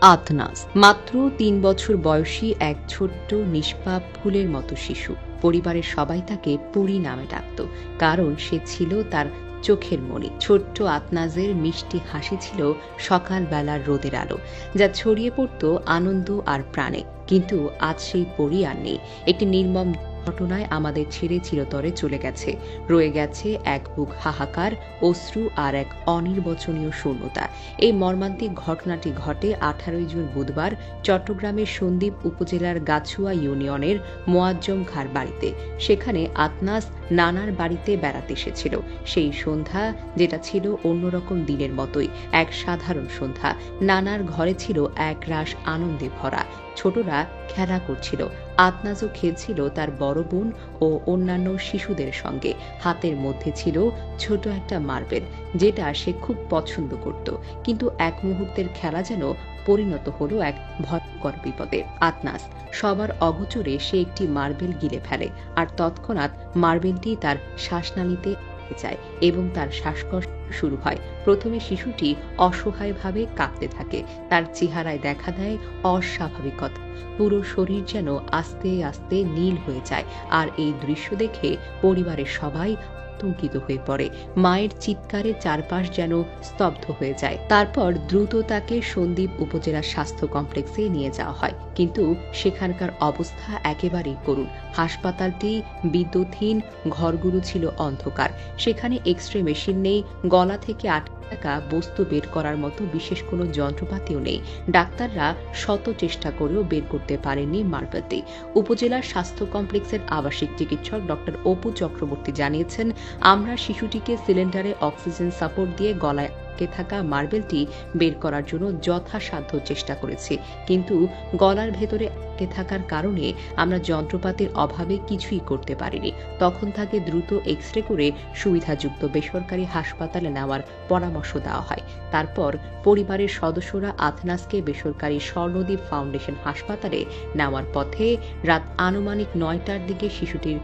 আতনাস। মাত্র তিন বছর বয়সী এক ছোট্ট নিষ্পাপ ফুলের মতো শিশু। পরিবারের সবাই তাকে পুরী নামে ডাকত, কারণ সে ছিল তার চোখের মণি। ছোট্ট আতনাজের মিষ্টি হাসি ছিল সকালবেলার রোদের আলো, যা ছড়িয়ে পড়ত আনন্দ আর প্রাণে। কিন্তু আজ সেই পরি আর নেই। একটি নির্মম ঘটনায় আমাদের ছেড়ে চিরতরে চলে গেছে। রয়ে গেছে এক বুক হাহাকার, অশ্রু আর এক অনির্বচনীয় শূন্যতা। এই মর্মান্তিক ঘটনাটি ঘটে আঠারোই জুন বুধবার চট্টগ্রামের সন্দ্বীপ উপজেলার গাছুয়া ইউনিয়নের মোয়াজ্জম খার বাড়িতে। সেখানে আতনাস নানার বাড়িতে বেড়াতে এসেছিল। সেই সন্ধ্যা যেটা ছিল অন্যরকম দিনের মতোই, এক সাধারণ সন্ধ্যা। নানার ঘরে ছিল এক রাস আনন্দে ভরা। ছোটরা খেলা করছিল। আতনাজও খেলছিল তার বড় বোন ও অন্যান্য শিশুদের সঙ্গে। হাতের মধ্যে ছিল ছোট একটা মার্বেল, যেটা সে খুব পছন্দ করত। কিন্তু এক মুহূর্তের খেলা যেন পরিণত হল এক ভয়ঙ্কর বিপদে। আতনাস, সবার অগোচরে সে একটি মার্বেল গিলে ফেলে আর তৎক্ষণাৎ মার্বেলটি তার শ্বাসনালীতে যায় এবং তার শ্বাসকষ্ট শুরু হয়। প্রথমে শিশুটি অসহায়ভাবে কাঁপতে থাকে। তার চেহারায় দেখা দেয় অস্বাভাবিকতা। পুরো শরীর যেন আস্তে আস্তে নীল হয়ে যায় আর এই দৃশ্য দেখে পরিবারের সবাই আতঙ্কিত হয়ে পড়ে। মায়ের চিৎকারে চারপাশ যেন স্তব্ধ হয়ে যায়। তারপর দ্রুত তাকে সন্দ্বীপ উপজেলা স্বাস্থ্য কমপ্লেক্সে নিয়ে যাওয়া হয়। কিন্তু সেখানকার অবস্থা একেবারেই করুণ। হাসপাতালটি বিদ্যুৎহীন, ঘরগুলো ছিল অন্ধকার। সেখানে এক্স রে মেশিন নেই, গলা থেকে আটকে থাকা বস্তু বের করার মতো বিশেষ কোনো যন্ত্রপাতিও নেই। ডাক্তাররা শত চেষ্টা করেও বের করতে পারেননি মারবাতি উপজেলার স্বাস্থ্য কমপ্লেক্সের আবাসিক চিকিৎসক ডক্টর অপু চক্রবর্তী জানিয়েছেন, আমরা শিশুটিকে সিলিন্ডারে অক্সিজেন সাপোর্ট দিয়ে গলায় আটকে থাকা মার্বেলটি বের করার জন্য যথাসাধ্য চেষ্টা করেছি। কিন্তু গলার ভেতরে আটকে থাকার কারণে আমরা যন্ত্রপাতির অভাবে কিছুই করতে পারিনি। তখন তাকে দ্রুত এক্স রে করে সুবিধাযুক্ত বেসরকারি হাসপাতালে নেওয়ার পরামর্শ দেওয়া হয়। তারপর পরিবারের সদস্যরা আথনাসকে বেসরকারি স্বর্ণদ্বীপ ফাউন্ডেশন হাসপাতালে নেওয়ার পথে রাত আনুমানিক নয়টার দিকে শিশুটির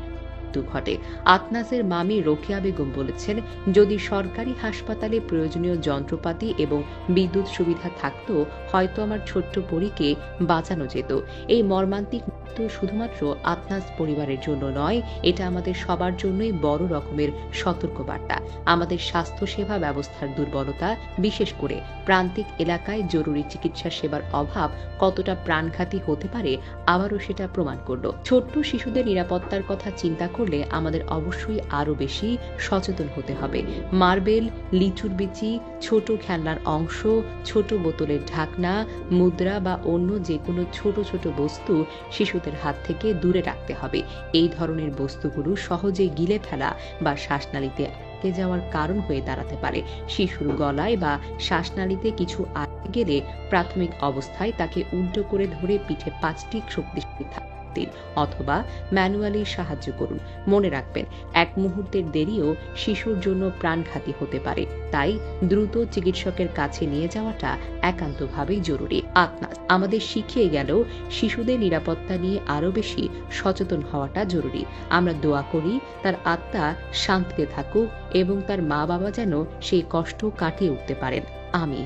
মৃত্যু ঘটে। আতনাসের মামি রোকেয়া বেগম বলেছেন, যদি সরকারি হাসপাতালে প্রয়োজনীয় যন্ত্রপাতি এবং বিদ্যুৎ সুবিধা থাকতো, হয়তো আমার ছোট্ট পরীকে বাঁচানো যেত। এই মর্মান্তিক মৃত্যু শুধুমাত্র আতনাস পরিবারের জন্য নয়, এটা আমাদের সবার জন্যই বড় রকমের সতর্কবার্তা। আমাদের স্বাস্থ্যসেবা ব্যবস্থার দুর্বলতা, বিশেষ করে প্রান্তিক এলাকায় জরুরি চিকিৎসা সেবার অভাব কতটা প্রাণঘাতী হতে পারে, আবারও সেটা প্রমাণ করল। ছোট্ট শিশুদের নিরাপত্তার কথা চিন্তা করলে আমাদের অবশ্যই আরও বেশি সচেতন হতে হবে। মার্বেল, লিচুর বিচি, ছোট খেলনার অংশ, ছোট বোতলের ঢাকনা, মুদ্রা বা অন্য যে কোনো ছোট ছোট বস্তু শিশুদের হাত থেকে দূরে রাখতে হবে। এই ধরনের বস্তুগুলো সহজে গিলে ফেলা বা শ্বাসনালীতে আটকে যাওয়ার কারণ হয়ে দাঁড়াতে পারে। শিশুর গলায় বা শ্বাসনালীতে কিছু আটকে গেলে প্রাথমিক অবস্থায় তাকে উল্টো করে ধরে পিঠে পাঁচটি শক্তিশালী থাক দিন, অথবা ম্যানুয়ালি সাহায্য করুন। মনে রাখবেন, এক মুহূর্তের দেরিও শিশুর জন্য প্রাণঘাতী হতে পারে। তাই দ্রুত চিকিৎসকের কাছে নিয়ে যাওয়াটা একান্তভাবেই জরুরি। আপনার আমাদের শিখিয়ে গেল, শিশুদের নিরাপত্তা নিয়ে আরও বেশি সচেতন হওয়াটা জরুরি। আমরা দোয়া করি, তার আত্মা শান্তিতে থাকুক এবং তার মা বাবা যেন সেই কষ্ট কাটিয়ে উঠতে পারেন। আমি